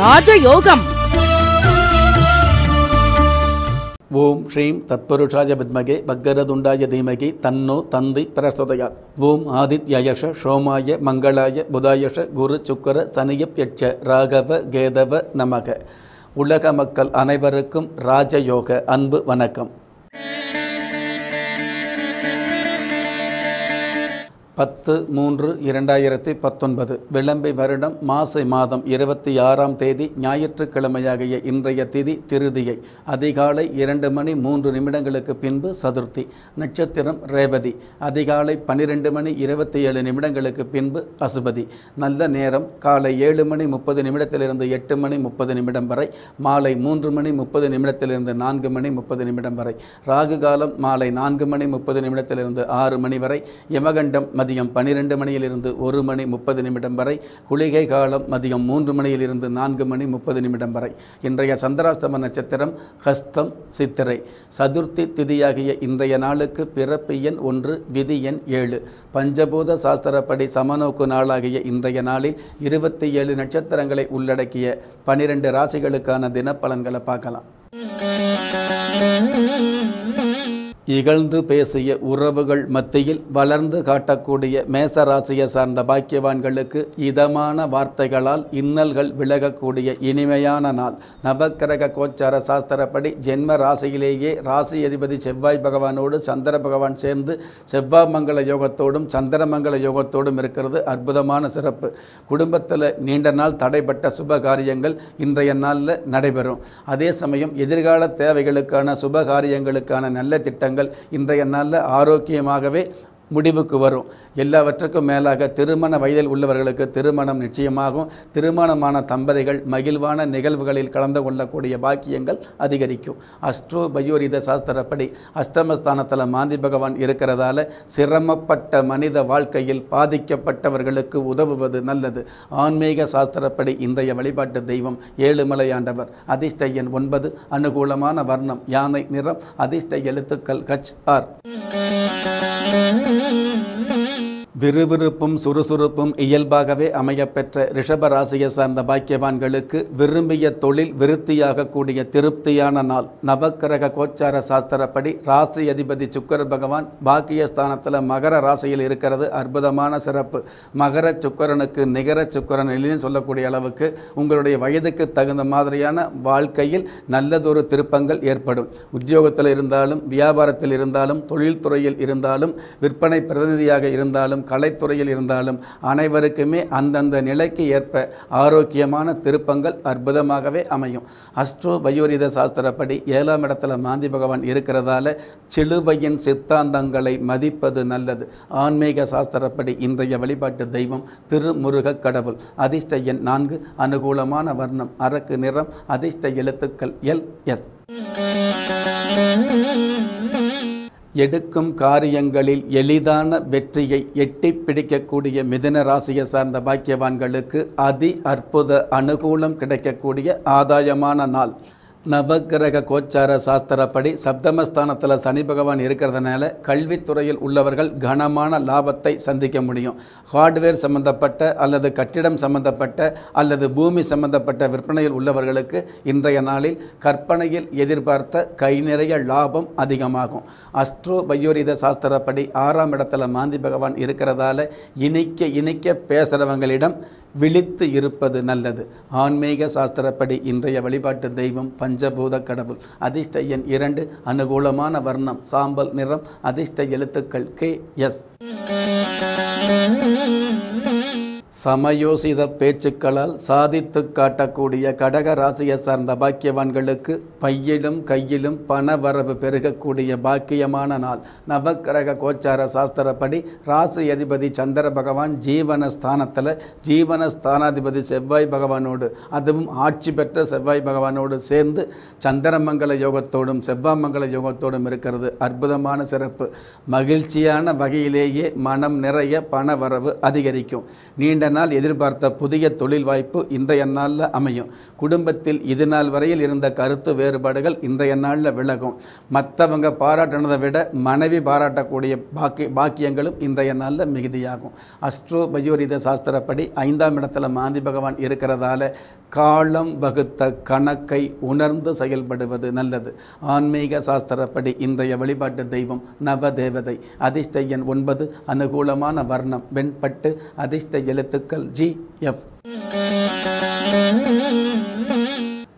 ராஜயோகம். ஓம் ஸ்ரீம் தத்புருஷாய வித்மகே பக்கரதுண்டாய தீமகி தன்னோ தந்தி பிரசோதயாத். ஓம் ஆதித்யயஷ சோமாய மங்களாய புதாயஷ குரு சுக்கர சனியப்யட்ச ராகவ கேதவ நமக. உலக மக்கள் அனைவருக்கும் ராஜயோக அன்பு வணக்கம். பத்து மூன்று இரண்டாயிரத்தி பத்தொன்பது விளம்பி வருடம் மாசி மாதம் இருபத்தி ஆறாம் தேதி ஞாயிற்றுக்கிழமையாகிய இன்றைய திதி திருதியை அதிகாலை இரண்டு மணி மூன்று நிமிடங்களுக்கு பின்பு சதுர்த்தி நட்சத்திரம் ரேவதி அதிகாலை பன்னிரெண்டு மணி இருபத்தி ஏழு நிமிடங்களுக்கு பின்பு அசுபதி நல்ல நேரம் காலை ஏழு மணி முப்பது நிமிடத்திலிருந்து எட்டு மணி முப்பது நிமிடம் வரை மாலை மூன்று மணி முப்பது நிமிடத்திலிருந்து நான்கு மணி முப்பது நிமிடம் வரை ராகு காலம் மாலை நான்கு மணி முப்பது நிமிடத்திலிருந்து ஆறு மணி வரை யமகண்டம் மதியம் பன்னிரெண்டு மணியிலிருந்து ஒரு மணி முப்பது நிமிடம் வரை குளிகை காலம் மதியம் மூன்று மணியிலிருந்து நான்கு மணி முப்பது நிமிடம் வரை. இன்றைய சந்திராஷ்டம நட்சத்திரம் ஹஸ்தம் சித்திரை. சதுர்த்தி திதியாகிய இன்றைய நாளுக்கு பிறப்பு எண் ஒன்று விதி எண் ஏழு. பஞ்சபூத சாஸ்திரப்படி சமநோக்கு நாளாகிய இன்றைய நாளில் இருபத்தி ஏழு நட்சத்திரங்களை உள்ளடக்கிய பனிரெண்டு ராசிகளுக்கான தினப்பலன்களை பார்க்கலாம். இகழ்ந்து பேசிய உறவுகள் மத்தியில் வளர்ந்து காட்டக்கூடிய மேச ராசியை சார்ந்த பாக்கியவான்களுக்கு இதமான வார்த்தைகளால் இன்னல்கள் விலகக்கூடிய இனிமையான நாள். நவக்கிரக கோச்சார சாஸ்திரப்படி ஜென்ம ராசியிலேயே ராசி அதிபதி செவ்வாய் பகவானோடு சந்திர பகவான் சேர்ந்து செவ்வாய் மங்கள யோகத்தோடும் சந்திரமங்கல யோகத்தோடும் இருக்கிறது அற்புதமான சிறப்பு. குடும்பத்தில் நீண்ட நாள் தடைப்பட்ட சுப காரியங்கள் இன்றைய நாளில் நடைபெறும். அதே சமயம் எதிர்கால தேவைகளுக்கான சுப காரியங்களுக்கான நல்ல திட்டங்கள் இன்றைய நாளில் ஆரோக்கியமாகவே முடிவுக்கு வரும். எல்லாவற்றுக்கும் மேலாக திருமண வயதில் உள்ளவர்களுக்கு திருமணம் நிச்சயமாகும். திருமணமான தம்பதிகள் மகிழ்வான நிகழ்வுகளில் கலந்து கொள்ளக்கூடிய பாக்கியங்கள் அதிகரிக்கும். அஸ்ட்ரோ பயோரித சாஸ்திரப்படி அஷ்டமஸ்தானத்தில் மாந்தி பகவான் இருக்கிறதால சிரமப்பட்ட மனித வாழ்க்கையில் பாதிக்கப்பட்டவர்களுக்கு உதவுவது நல்லது. ஆன்மீக சாஸ்திரப்படி இன்றைய வழிபாட்டு தெய்வம் ஏழுமலையாண்டவர் அதிர்ஷ்ட எண் ஒன்பது அனுகூலமான வர்ணம் யானை நிறம் அதிர்ஷ்ட எழுத்துக்கள் கச் ஆர். Mm-hmm. விறுவிறுப்பும் சுறுசுறுப்பும் இயல்பாகவே அமையப்பெற்ற ரிஷப ராசியை சார்ந்த பாக்கியவான்களுக்கு விரும்பிய தொழில் விருத்தியாகக்கூடிய திருப்தியான நாள். நவக்கிரக கோச்சார சாஸ்திரப்படி ராசி அதிபதி சுக்கர பகவான் பாக்கியஸ்தானத்தில் மகர ராசியில் இருக்கிறது. அற்புதமான சிறப்பு. மகர சுக்கரனுக்கு நிகர சுக்கரன் இல்லைன்னு சொல்லக்கூடிய அளவுக்கு உங்களுடைய வயதுக்கு தகுந்த மாதிரியான வாழ்க்கையில் நல்லதொரு திருப்பங்கள் ஏற்படும். உத்தியோகத்தில் இருந்தாலும் வியாபாரத்தில் இருந்தாலும் தொழில்துறையில் இருந்தாலும் விற்பனை பிரதிநிதியாக இருந்தாலும் கலைத்துறையில் இருந்தாலும் அனைவருக்குமே அந்தந்த நிலைக்கு ஏற்ப ஆரோக்கியமான திருப்பங்கள் அற்புதமாகவே அமையும். அஸ்ட்ரோ பயோரித சாஸ்திரப்படி ஏழாம் இடத்துல மாந்தி பகவான் இருக்கிறதால சிலுவையின் சித்தாந்தங்களை மதிப்பது நல்லது. ஆன்மீக சாஸ்திரப்படி இன்றைய வழிபாட்டு தெய்வம் திருமுருக கடவுள். அதிர்ஷ்ட எண் நான்கு அனுகூலமான வர்ணம் அரக்கு நிறம் அதிர்ஷ்ட எழுத்துக்கள் எல் எஸ். எடுக்கும் காரியங்களில் எளிதான வெற்றியை எட்டி பிடிக்கக்கூடிய மிதன ராசியை சார்ந்த பாக்கியவான்களுக்கு அதி அற்புத அனுகூலம் கிடைக்கக்கூடிய ஆதாயமான நாள். நவக்கிரக கோச்சார சாஸ்திரப்படி சப்தமஸ்தானத்தில் சனி பகவான் இருக்கிறதுனால கல்வித்துறையில் உள்ளவர்கள் கனமான லாபத்தை சந்திக்க முடியும். ஹார்ட்வேர் சம்பந்தப்பட்ட அல்லது கட்டிடம் சம்பந்தப்பட்ட அல்லது பூமி சம்பந்தப்பட்ட விற்பனையில் உள்ளவர்களுக்கு இன்றைய நாளில் கற்பனையில் எதிர்பார்த்த கை நிறைய லாபம் அதிகமாகும். அஸ்ட்ரோ பயோரித சாஸ்திரப்படி ஆறாம் இடத்துல மாந்தி பகவான் இருக்கிறதால இனிக்க இனிக்க பேசுகிறவங்களிடம் விழித்து இருப்பது நல்லது. ஆன்மீக சாஸ்திரப்படி இன்றைய வழிபாட்டு தெய்வம் பஞ்சபூத கடவுள். அதிர்ஷ்ட எண் இரண்டு அனுகூலமான வர்ணம் சாம்பல் நிறம் அதிர்ஷ்ட எழுத்துக்கள் கே எஸ். சமயோசித பேச்சுக்களால் சாதித்து காட்டக்கூடிய கடக ராசியை சார்ந்த பாக்கியவான்களுக்கு பையிலும் கையிலும் பண வரவு பெருகக்கூடிய பாக்கியமான நாள். நவக்கிரக கோச்சார சாஸ்திரப்படி ராசி அதிபதி சந்திர பகவான் ஜீவன ஸ்தானத்தில் ஜீவன ஸ்தானாதிபதி செவ்வாய் பகவானோடு அதுவும் ஆட்சி பெற்ற செவ்வாய் பகவானோடு சேர்ந்து சந்திரமங்கல யோகத்தோடும் செவ்வாமங்கல யோகத்தோடும் இருக்கிறது. அற்புதமான சிறப்பு. மகிழ்ச்சியான வகையிலேயே மனம் நிறைய பண வரவு அதிகரிக்கும். நீண்ட நாள் எதிர்பார்த்த புதிய தொழில் வாய்ப்பு இன்றைய நாளில் அமையும். குடும்பத்தில் இது நாள் வரையில் இருந்த கருத்து வேறுபாடுகள் இன்றைய நாளில் விலகும். மற்றவங்க பாராட்டினதை விட மனைவி பாராட்டக்கூடிய பாக்கி பாக்கியங்களும் இன்றைய நாளில் மிகுதியாகும். அஸ்ட்ரோ பயோரித சாஸ்திரப்படி ஐந்தாம் இடத்துல மாந்தி பகவான் இருக்கிறதால காலம் வகுத்த கணக்கை உணர்ந்து செயல்படுவது நல்லது. ஆன்மீக சாஸ்திரப்படி இன்றைய வழிபாட்டு தெய்வம் நவ தேவதை அதிர்ஷ்ட எண் ஒன்பது அனுகூலமான வர்ணம். வெண்பட்டு அதிர்ஷ்ட எழுத்துக்கள் ஜி எஃப்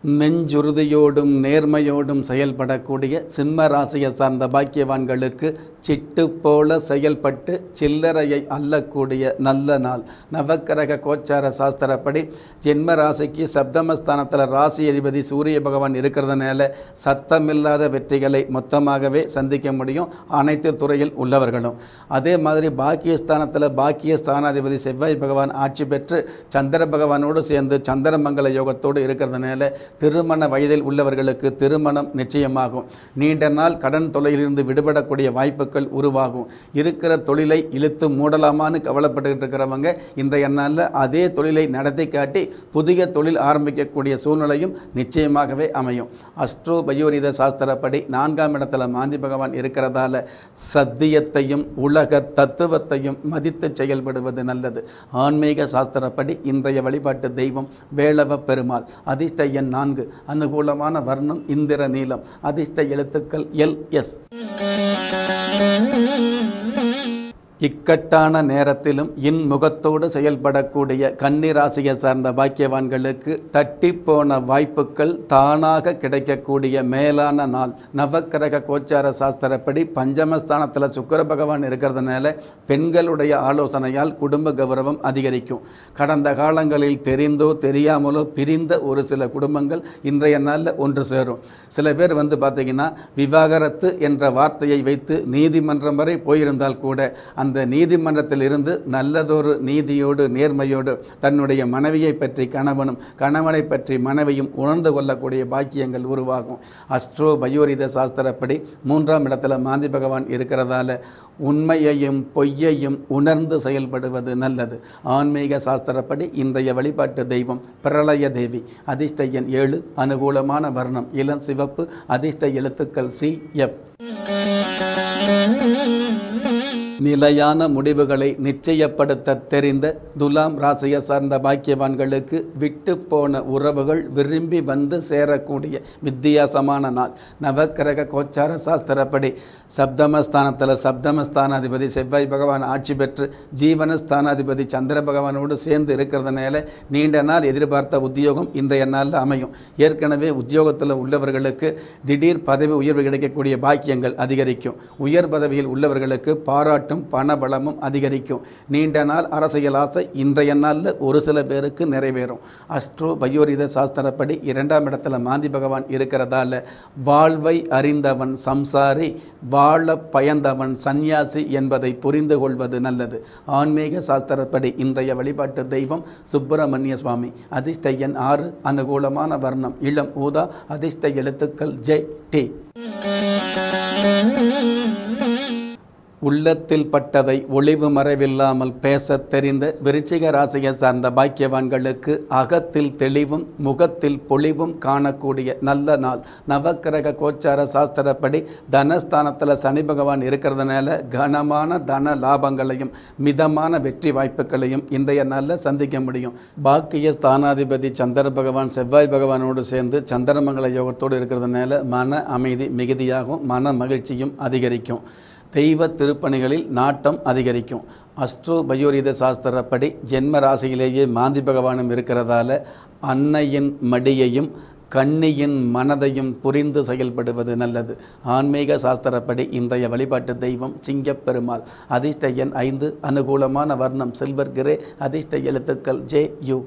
நெஞ்சுறுதியோடும் நேர்மையோடும் செயல்படக்கூடிய சிம்ம ராசியை சார்ந்த பாக்கியவான்களுக்கு சிட்டு போல செயல்பட்டு சில்லறையை அள்ளக்கூடிய நல்ல நாள். நவக்கிரக கோச்சார சாஸ்திரப்படி ஜென்ம ராசிக்கு சப்தமஸ்தானத்தில் ராசி அதிபதி சூரிய பகவான் இருக்கிறதுனால சத்தமில்லாத வெற்றிகளை மொத்தமாகவே சந்திக்க முடியும் அனைத்து துறையில் உள்ளவர்களும். அதே மாதிரி பாக்கியஸ்தானத்தில் பாக்கிய ஸ்தானாதிபதி செவ்வாய் பகவான் ஆட்சி பெற்று சந்திர பகவானோடு சேர்ந்து சந்திரமங்கல யோகத்தோடு இருக்கிறதுனால திருமண வயதில் உள்ளவர்களுக்கு திருமணம் நிச்சயமாகும். நீண்ட நாள் கடன் தொல்லையிலிருந்து விடுபடக்கூடிய வாய்ப்புகள் உருவாகும். இருக்கிற தொழிலை இழுத்து மூடலாமான்னு கவலைப்பட்டுக்கிட்டு இருக்கிறவங்க இன்றைய நாளில் அதே தொழிலை நடத்தி காட்டி புதிய தொழில் ஆரம்பிக்கக்கூடிய சூழ்நிலையும் நிச்சயமாகவே அமையும். அஸ்ட்ரோ பயோரித சாஸ்திரப்படி நான்காம் இடத்துல மாந்தி பகவான் இருக்கிறதால சத்தியத்தையும் உலக தத்துவத்தையும் மதித்து செயல்படுவது நல்லது. ஆன்மீக சாஸ்திரப்படி இன்றைய வழிபாட்டு தெய்வம் வேளவ பெருமாள். அதிர்ஷ்ட எண் நான்கு. அனுகூலமான வர்ணம் இந்திர நீலம். அதிர்ஷ்ட எழுத்துக்கள் எல் எஸ். இக்கட்டான நேரத்திலும் இன்முகத்தோடு செயல்படக்கூடிய கன்னிராசியை சார்ந்த பாக்கியவான்களுக்கு தட்டிப்போன வாய்ப்புகள் தானாக கிடைக்கக்கூடிய மேலான நாள். நவக்கிரக கோச்சார சாஸ்திரப்படி பஞ்சமஸ்தானத்தில் சுக்கர பகவான் இருக்கிறதுனால பெண்களுடைய ஆலோசனையால் குடும்ப கௌரவம் அதிகரிக்கும். கடந்த காலங்களில் தெரிந்தோ தெரியாமலோ பிரிந்த ஒரு சில குடும்பங்கள் இன்றைய நாளில் ஒன்று சேரும். சில பேர் வந்து பார்த்தீங்கன்னா விவாகரத்து என்ற வார்த்தையை வைத்து நீதிமன்றம் வரை போயிருந்தால் கூட அந்த நீதிமன்றத்தில் இருந்து நல்லதொரு நீதியோடு நேர்மையோடு தன்னுடைய மனைவியை பற்றி கணவனும் கணவனை பற்றி மனைவியும் உணர்ந்து கொள்ளக்கூடிய பாக்கியங்கள் உருவாகும். அஸ்ட்ரோ பயோரித சாஸ்திரப்படி மூன்றாம் இடத்துல மாந்தி பகவான் இருக்கிறதால உண்மையையும் பொய்யையும் உணர்ந்து செயல்படுவது நல்லது. ஆன்மீக சாஸ்திரப்படி இன்றைய வழிபாட்டு தெய்வம் பிரளய தேவி அதிர்ஷ்ட எண் ஏழு அனுகூலமான வர்ணம் இளம் சிவப்பு அதிர்ஷ்ட எழுத்துக்கள் சி எஃப். நிலையான முடிவுகளை நிச்சயப்படுத்த தெரிந்த துலாம் ராசியை சார்ந்த பாக்கியவான்களுக்கு விட்டு போன உறவுகள் விரும்பி வந்து சேரக்கூடிய வித்தியாசமான நாள். நவக்கிரக கோச்சார சாஸ்திரப்படி சப்தமஸ்தானத்தில் சப்தமஸ்தானாதிபதி செவ்வாய் பகவான் ஆட்சி பெற்று ஜீவனஸ்தானாதிபதி சந்திர பகவானோடு சேர்ந்து இருக்கிறதுனால நீண்ட நாள் எதிர்பார்த்த உத்தியோகம் இன்றைய நாளில் அமையும். ஏற்கனவே உத்தியோகத்தில் உள்ளவர்களுக்கு திடீர் பதவி உயர்வு கிடைக்கக்கூடிய பாக்கியங்கள் அதிகரிக்கும். உயர் பதவியில் உள்ளவர்களுக்கு பாராட்டு பாராட்டும் பணபலமும் அதிகரிக்கும். நீண்ட நாள் அரசியல் ஆசை இன்றைய நாளில் ஒரு சில பேருக்கு நிறைவேறும். அஸ்ட்ரோ பயோரித சாஸ்திரப்படி இரண்டாம் இடத்துல மாந்தி பகவான் இருக்கிறதால வாழ்வை அறிந்தவன் சம்சாரி வாழ பயந்தவன் சந்நியாசி என்பதை புரிந்து கொள்வது நல்லது. ஆன்மீக சாஸ்திரப்படி இன்றைய வழிபாட்டு தெய்வம் சுப்பிரமணிய சுவாமி. அதிர்ஷ்டையன் ஆறு அனுகூலமான வர்ணம் இளம் ஊதா அதிர்ஷ்ட எழுத்துக்கள் ஜெய் டி. உள்ளத்தில் பட்டதை ஒளிவு மறைவில்லாமல் பேசத் தெரிந்த விருச்சிக ராசியை சார்ந்த பாக்கியவான்களுக்கு அகத்தில் தெளிவும் முகத்தில் பொலிவும் காணக்கூடிய நல்ல நாள். நவக்கிரக கோச்சார சாஸ்திரப்படி தனஸ்தானத்தில் சனி பகவான் இருக்கிறதுனால கனமான தன லாபங்களையும் மிதமான வெற்றி வாய்ப்புகளையும் இன்றைய நாளில் சந்திக்க முடியும். பாக்கிய ஸ்தானாதிபதி சந்திர பகவான் செவ்வாய் பகவானோடு சேர்ந்து சந்திரமங்கல யோகத்தோடு இருக்கிறதுனால மன அமைதி மிகுதியாகும் மன மகிழ்ச்சியும் அதிகரிக்கும். தெய்வ திருப்பணிகளில் நாட்டம் அதிகரிக்கும். அஸ்ட்ரோ பயோரித சாஸ்திரப்படி ஜென்ம ராசியிலேயே மாந்தி பகவானும் இருக்கிறதால அன்னையின் மடியையும் கண்ணியின் மனதையும் புரிந்து செயல்படுவது நல்லது. ஆன்மீக சாஸ்திரப்படி இன்றைய வழிபாட்டு தெய்வம் சிங்கப்பெருமாள். அதிர்ஷ்ட எண் ஐந்து அனுகூலமான வர்ணம் சில்வர் கிரே அதிர்ஷ்ட எழுத்துக்கள் ஜே யு.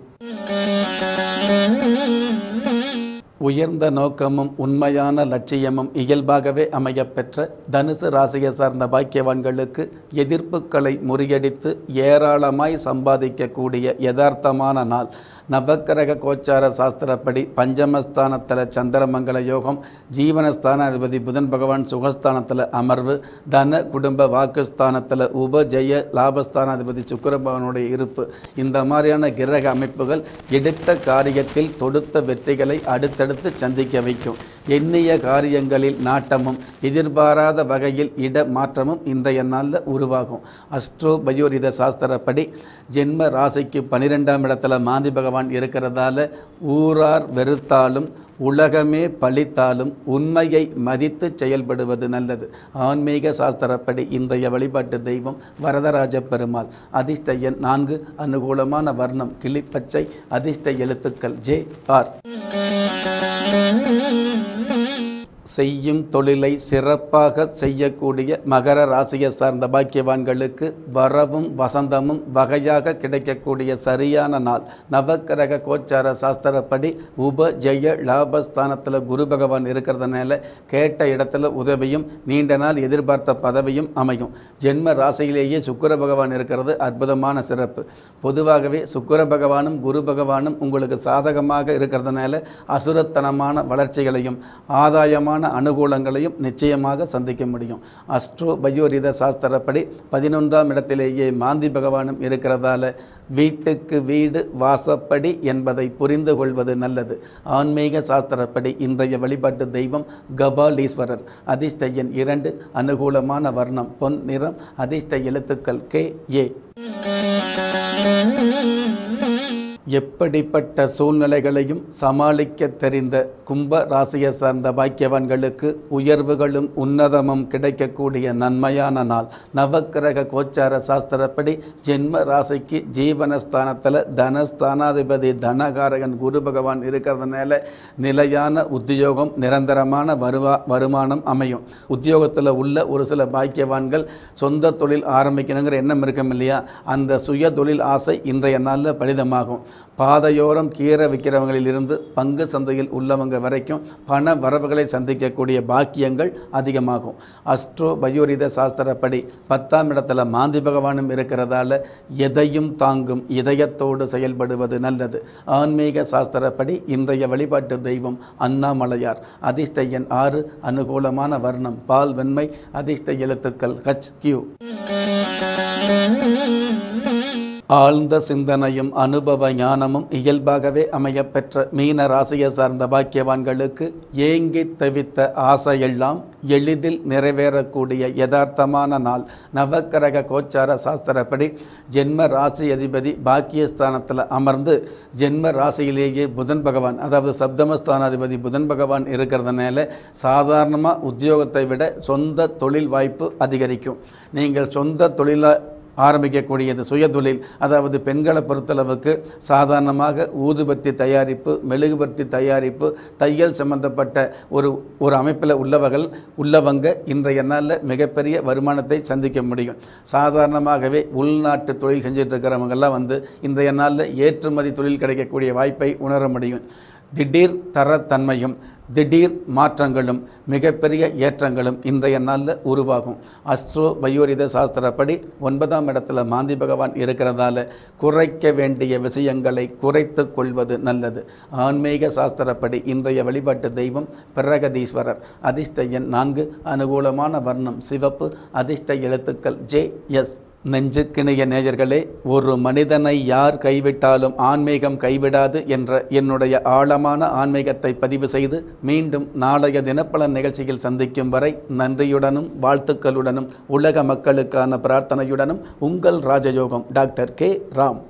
உயர்ந்த நோக்கமும் உண்மையான லட்சியமும் இயல்பாகவே அமையப்பெற்ற தனுசு ராசியை சார்ந்த பாக்கியவான்களுக்கு எதிர்ப்புகளை முறியடித்து ஏராளமாய் சம்பாதிக்கக்கூடிய யதார்த்தமான நாள். நவக்கிரக கோச்சார சாஸ்திரப்படி பஞ்சமஸ்தானத்தில் சந்திரமங்கல யோகம் ஜீவனஸ்தான அதிபதி புதன் பகவான் சுகஸ்தானத்தில் அமர்வு தன குடும்ப வாக்குஸ்தானத்தில் உபஜய லாபஸ்தான அதிபதி சுக்கிர பகவானுடைய இருப்பு. இந்த மாதிரியான கிரக அமைப்புகள் எடுத்த காரியத்தில் தொடுத்த வெற்றிகளை அடுத்த அடுத்தடுத்து சந்திக்க வைக்கும். எண்ணிய காரியங்களில் நாட்டமும் எதிர்பாராத வகையில் இட மாற்றமும் இன்றைய நாளில் உருவாகும். அஸ்ட்ரோ பயோரித சாஸ்திரப்படி ஜென்ம ராசிக்கு பனிரெண்டாம் இடத்துல மாந்தி பகவான் இருக்கிறதால ஊரார் வெறுத்தாலும் உலகமே பழித்தாலும் உண்மையை மதித்து செயல்படுவது நல்லது. ஆன்மீக சாஸ்திரப்படி இன்றைய வழிபாட்டு தெய்வம் வரதராஜ பெருமாள். அதிர்ஷ்ட எண் நான்கு அனுகூலமான வர்ணம் கிளிப்பச்சை அதிர்ஷ்ட எழுத்துக்கள் ஜே ஆர். Thank you. செய்யும் தொழிலை சிறப்பாக செய்யக்கூடிய மகர ராசியை சார்ந்த பாக்கியவான்களுக்கு வரவும் வசந்தமும் வகையாக கிடைக்கக்கூடிய சரியான நாள். நவக்கிரக கோச்சார சாஸ்திரப்படி உப ஜெய லாபஸ்தானத்தில் குரு பகவான் இருக்கிறதுனால கேட்ட இடத்துல உதவியும் நீண்ட நாள் எதிர்பார்த்த பதவியும் அமையும். ஜென்ம ராசியிலேயே சுக்கிர பகவான் இருக்கிறது அற்புதமான சிறப்பு. பொதுவாகவே சுக்கிர பகவானும் குரு பகவானும் உங்களுக்கு சாதகமாக இருக்கிறதுனால அசுரத்தனமான வளர்ச்சிகளையும் ஆதாயமான அனுகூலங்களையும் நிச்சயமாக சந்திக்க முடியும். அஸ்ட்ரோ பயோரித சாஸ்திரப்படி பதினொன்றாம் இடத்திலேயே மாந்தி பகவானும் இருக்கிறதால வீட்டுக்கு வீடு வாசப்படி என்பதை புரிந்து கொள்வது நல்லது. ஆன்மீக சாஸ்திரப்படி இன்றைய வழிபாட்டு தெய்வம் கபாலீஸ்வரர். அதிர்ஷ்ட எண் இரண்டு அனுகூலமான வர்ணம் பொன் நிறம் அதிர்ஷ்ட எழுத்துக்கள் கே ஏ. எப்படிப்பட்ட சூழ்நிலைகளையும் சமாளிக்க தெரிந்த கும்ப ராசியை சார்ந்த பாக்கியவான்களுக்கு உயர்வுகளும் உன்னதமும் கிடைக்கக்கூடிய நன்மையான நாள். நவக்கிரக கோச்சார சாஸ்திரப்படி ஜென்ம ராசிக்கு ஜீவனஸ்தானத்தில் தனஸ்தானாதிபதி தனகாரகன் குரு பகவான் இருக்கிறதுனால நிலையான உத்தியோகம் நிரந்தரமான வருவா வருமானம் அமையும். உத்தியோகத்தில் உள்ள ஒரு சில பாக்கியவான்கள் சொந்த தொழில் ஆரம்பிக்கணுங்கிற எண்ணம் இருக்கும் இல்லையா? அந்த சுய தொழில் ஆசை இன்றைய நாளில் பலிதமாகும். பாதையோரம் கீரை விற்கிறவங்களிலிருந்து பங்கு சந்தையில் உள்ளவங்க வரைக்கும் பண வரவுகளை சந்திக்கக்கூடிய பாக்கியங்கள் அதிகமாகும். அஸ்ட்ரோ பயோரித சாஸ்திரப்படி பத்தாம் இடத்துல மாந்தி பகவானும் இருக்கிறதால எதையும் தாங்கும் இதயத்தோடு செயல்படுவது நல்லது. ஆன்மீக சாஸ்திரப்படி இன்றைய வழிபாட்டு தெய்வம் அண்ணாமலையார். அதிர்ஷ்ட எண் ஆறு அனுகூலமான வர்ணம் பால் வெண்மை அதிர்ஷ்ட எழுத்துக்கள் ஹச் கியூ ஆழ்ந்த சிந்தனையும் அனுபவ ஞானமும் இயல்பாகவே அமையப்பெற்ற மீன ராசியை சார்ந்த பாக்கியவான்களுக்கு ஏங்கி தவித்த ஆசையெல்லாம் எளிதில் நிறைவேறக்கூடிய யதார்த்தமான நாள். நவக்கிரக கோச்சார சாஸ்திரப்படி ஜென்ம ராசி அதிபதி பாக்கியஸ்தானத்தில் அமர்ந்து ஜென்ம ராசியிலேயே புதன் பகவான் அதாவது சப்தமஸ்தானாதிபதி புதன் பகவான் இருக்கிறதுனால சாதாரணமாக உத்தியோகத்தை விட சொந்த தொழில் வாய்ப்பு அதிகரிக்கும். நீங்கள் சொந்த ஆரம்பிக்கக்கூடிய ஆரம்பிக்கக்கூடியது. சுயதொழில் அதாவது பெண்களை பொறுத்தளவுக்கு சாதாரணமாக ஊதுபத்தி தயாரிப்பு மெழுகுபத்தி தயாரிப்பு தையல் சம்பந்தப்பட்ட ஒரு ஒரு அமைப்பில் உள்ளவர்கள் உள்ளவங்க இன்றைய நாளில் மிகப்பெரிய வருமானத்தை சந்திக்க முடியும். சாதாரணமாகவே உள்நாட்டு தொழில் செஞ்சுட்டு இருக்கிறவங்கெல்லாம் வந்து இன்றைய நாளில் ஏற்றுமதி தொழில் கிடைக்கக்கூடிய வாய்ப்பை உணர முடியும். திடீர் தரத்தன்மையும் திடீர் மாற்றங்களும் மிகப்பெரிய ஏற்றங்களும் இன்றைய நாளில் உருவாகும். அஸ்ட்ரோ பயோரித சாஸ்திரப்படி ஒன்பதாம் இடத்துல மாந்தி பகவான் இருக்கிறதால குறைக்க வேண்டிய விஷயங்களை குறைத்து கொள்வது நல்லது. ஆன்மீக சாஸ்திரப்படி இன்றைய வழிபாட்டு தெய்வம் பிரகதீஸ்வரர். அதிர்ஷ்ட எண் நான்கு அனுகூலமான வர்ணம் சிவப்பு. அதிர்ஷ்ட எழுத்துக்கள் ஜே எஸ் நெஞ்சுக்கிணைய நேயர்களே ஒரு மனிதனை யார் கைவிட்டாலும் ஆன்மீகம் கைவிடாது என்ற என்னுடைய ஆழமான ஆன்மீகத்தை பதிவு செய்து மீண்டும் நாளைய தினப்பலன் நிகழ்ச்சியில் சந்திக்கும் வரை நன்றியுடனும் வாழ்த்துக்களுடனும் உலக மக்களுக்கான பிரார்த்தனையுடனும் உங்கள் ராஜயோகம் டாக்டர் கே. ராம்.